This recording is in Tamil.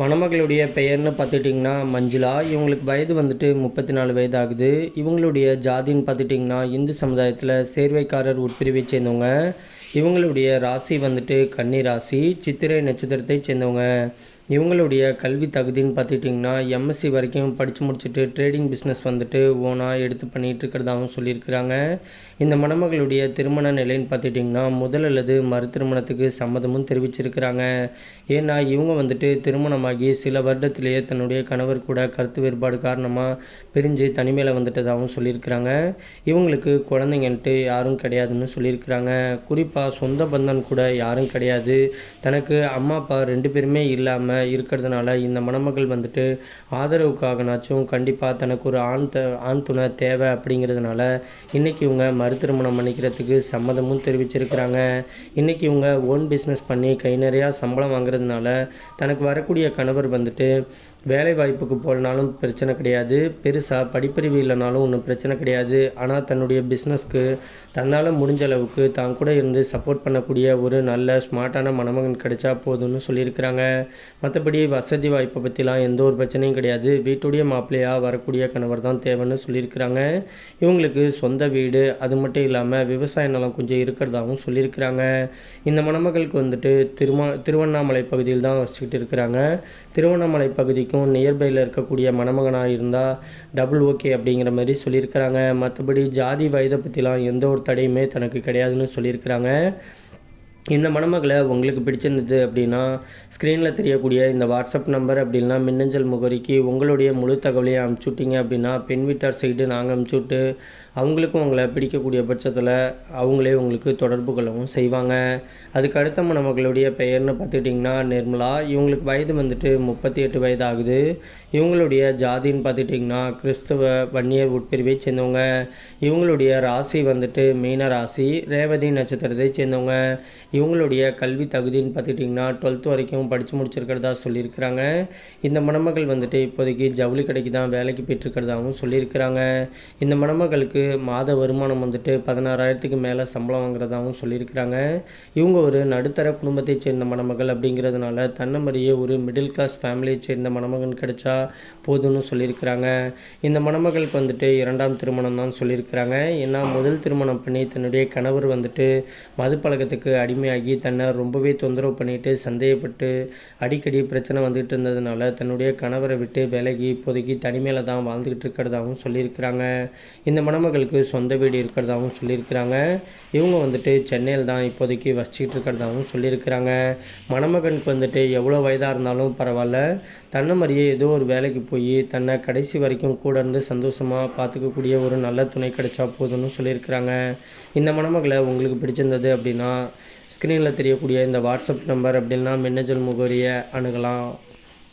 மணமகளுடைய பெயர்னு பார்த்துட்டிங்கன்னா மஞ்சுளா இவங்களுக்கு வயது வந்துட்டு முப்பத்தி நாலு வயது ஆகுது இவங்களுடைய ஜாதின்னு பார்த்துட்டிங்கன்னா இந்து சமுதாயத்தில் சேர்வைக்காரர் உட்பிரிவை சேர்ந்தவங்க. இவங்களுடைய ராசி வந்துட்டு கன்னி ராசி சித்திரை நட்சத்திரத்தை சேர்ந்தவங்க. இவங்களுடைய கல்வி தகுதின்னு பார்த்துட்டிங்கன்னா எம்எஸ்சி வரைக்கும் படித்து முடிச்சுட்டு ட்ரேடிங் பிஸ்னஸ் வந்துட்டு ஓனாக எடுத்து பண்ணிகிட்டு இருக்கிறதாகவும் சொல்லியிருக்கிறாங்க. இந்த மணமகளுடைய திருமண நிலைன்னு பார்த்துட்டிங்கன்னா முதல் அல்லது மறு திருமணத்துக்கு சம்மதமும் தெரிவிச்சிருக்கிறாங்க. ஏன்னா இவங்க வந்துட்டு திருமணமாகி சில வருடத்திலேயே தன்னுடைய கணவர் கூட கருத்து வேறுபாடு காரணமாக பிரிஞ்சு தனிமையில் வந்துட்டதாகவும் சொல்லியிருக்கிறாங்க. இவங்களுக்கு குழந்தைங்கன்ட்டு யாரும் கிடையாதுன்னு சொல்லியிருக்கிறாங்க. குறிப்பாக சொந்த பந்தன் கூட யாரும் கிடையாது. தனக்கு அம்மா அப்பா ரெண்டு பேருமே இல்லாமல் இருக்கிறதுனால இந்த மணமகள் வந்துட்டு ஆதரவுக்காகனாச்சும் கண்டிப்பாக தனக்கு ஒரு ஆண் த ஆண் துணை தேவை அப்படிங்கிறதுனால இன்றைக்கி இவங்க மறு மறுதிருமணம் பண்ணிக்கிறதுக்கு சம்மதமும் தெரிவிச்சிருக்கிறாங்க. இன்றைக்கி இவங்க ஓன் பிஸ்னஸ் பண்ணி கை நிறையா சம்பளம் வாங்குறதுனால தனக்கு வரக்கூடிய கணவர் வந்துட்டு வேலை வாய்ப்புக்கு போகலனாலும் பிரச்சனை கிடையாது. பெருசாக படிப்பறிவு இல்லைனாலும் ஒன்றும் பிரச்சனை கிடையாது. ஆனால் தன்னுடைய பிஸ்னஸ்க்கு தன்னால் முடிஞ்ச அளவுக்கு தான் கூட இருந்து சப்போர்ட் பண்ணக்கூடிய ஒரு நல்ல ஸ்மார்ட்டான மணமகன் கிடைச்சா போதும்னு சொல்லியிருக்கிறாங்க. மற்றபடி வசதி வாய்ப்பை பற்றிலாம் எந்த ஒரு பிரச்சனையும் கிடையாது. வீட்டுடைய மாப்பிள்ளையாக வரக்கூடிய கணவர் தான் தேவைன்னு சொல்லியிருக்கிறாங்க. இவங்களுக்கு சொந்த வீடு அது மட்டும் இல்லாமல் விவசாய நிலம் கொஞ்சம் இருக்கிறதாகவும் சொல்லியிருக்கிறாங்க. இந்த மணமகளுக்கு வந்துட்டு திருமா திருவண்ணாமலை பகுதியில் தான் வச்சுக்கிட்டு இருக்கிறாங்க. திருவண்ணாமலை பகுதிக்கும் நியர்பையில் இருக்கக்கூடிய மணமகனாக இருந்தால் டபுள் ஓகே அப்படிங்கிற மாதிரி சொல்லியிருக்கிறாங்க. மற்றபடி ஜாதி வயதை பற்றிலாம் எந்த ஒரு தடையுமே தனக்கு கிடையாதுன்னு சொல்லியிருக்கிறாங்க. இந்த மணமகளை உங்களுக்கு பிடிச்சிருந்தது அப்படின்னா ஸ்க்ரீனில் தெரியக்கூடிய இந்த வாட்ஸ்அப் நம்பர் அப்படின்னா மின்னஞ்சல் முகவரிக்கு உங்களுடைய முழு தகவலையும் அனுப்பிச்சுட்டிங்க அப்படின்னா பெண் வீட்டார் சைடு நாங்கள் அனுப்பிச்சுட்டு அவங்களுக்கும் உங்களை பிடிக்கக்கூடிய பட்சத்தில் அவங்களே உங்களுக்கு தொடர்பு கொள்ளவும் செய்வாங்க. அதுக்கு அடுத்த மணமகளுடைய பெயர்னு பார்த்துட்டிங்கன்னா நிர்மலா. இவங்களுக்கு வயது வந்துட்டு முப்பத்தி எட்டு வயது ஆகுது இவங்களுடைய ஜாதின்னு பார்த்துட்டிங்கன்னா கிறிஸ்தவ வன்னியர் உட்பிரிவை சேர்ந்தவங்க. இவங்களுடைய ராசி வந்துட்டு மீன ராசி ரேவதி நட்சத்திரத்தை சேர்ந்தவங்க. இவங்களுடைய கல்வி தகுதின்னு பார்த்துட்டிங்கன்னா டுவெல்த் வரைக்கும் படித்து முடிச்சிருக்கிறதா சொல்லியிருக்கிறாங்க. இந்த மணமகள் வந்துட்டு இப்போதைக்கு ஜவுளி கடைக்கு தான் வேலைக்கு போயிட்டுருக்கிறதாகவும் சொல்லியிருக்கிறாங்க. இந்த மணமகளுக்கு மாத வருமானம் வந்துட்டு பதினாறாயிரத்துக்கு மேலே சம்பளம் வாங்குறதாகவும் சொல்லியிருக்கிறாங்க. இவங்க ஒரு நடுத்தர குடும்பத்தைச் சேர்ந்த மணமகள் அப்படிங்கிறதுனால தன்னமறியே ஒரு மிடில் கிளாஸ் ஃபேமிலியை சேர்ந்த மணமகன் கிடைச்சா போதும்னு சொல்லியிருக்கிறாங்க. இந்த மணமகளுக்கு வந்துட்டு இரண்டாம் திருமணம் தான் சொல்லியிருக்கிறாங்க. ஏன்னா முதல் திருமணம் பண்ணி தன்னுடைய கணவர் வந்துட்டு மது பழக்கத்துக்கு அடிமையாகி தன்னை ரொம்பவே தொந்தரவு பண்ணிட்டு சந்தேகப்பட்டு அடிக்கடி பிரச்சனை வந்துகிட்டு இருந்ததுனால தன்னுடைய கணவரை விட்டு விலகி இப்போதைக்கு தனிமையில் தான் வாழ்ந்துக்கிட்டு இருக்கிறதாகவும் சொல்லியிருக்கிறாங்க. இந்த மருமகளுக்கு சொந்த வீடு இருக்கிறதாகவும் சொல்லியிருக்கிறாங்க. இவங்க வந்துட்டு சென்னையில் தான் இப்போதைக்கு வசிச்சுட்டு இருக்கிறதாகவும் சொல்லியிருக்கிறாங்க. மணமகனுக்கு வந்துட்டு எவ்வளோ வயதாக இருந்தாலும் பரவாயில்ல. தன்னை மாதிரியே ஏதோ ஒரு வேலைக்கு போய் தன்னை கடைசி வரைக்கும் கூட இருந்து சந்தோஷமாக பார்த்துக்கக்கூடிய ஒரு நல்ல துணை கிடைச்சா போதும்னு சொல்லியிருக்கிறாங்க. இந்த மணமகளை உங்களுக்கு பிடிச்சிருந்தது அப்படின்னா ஸ்க்ரீனில் தெரியக்கூடிய இந்த வாட்ஸ்அப் நம்பர் அப்படின்னா மின்னஞ்சல் முகவரியை அணுகலாம்.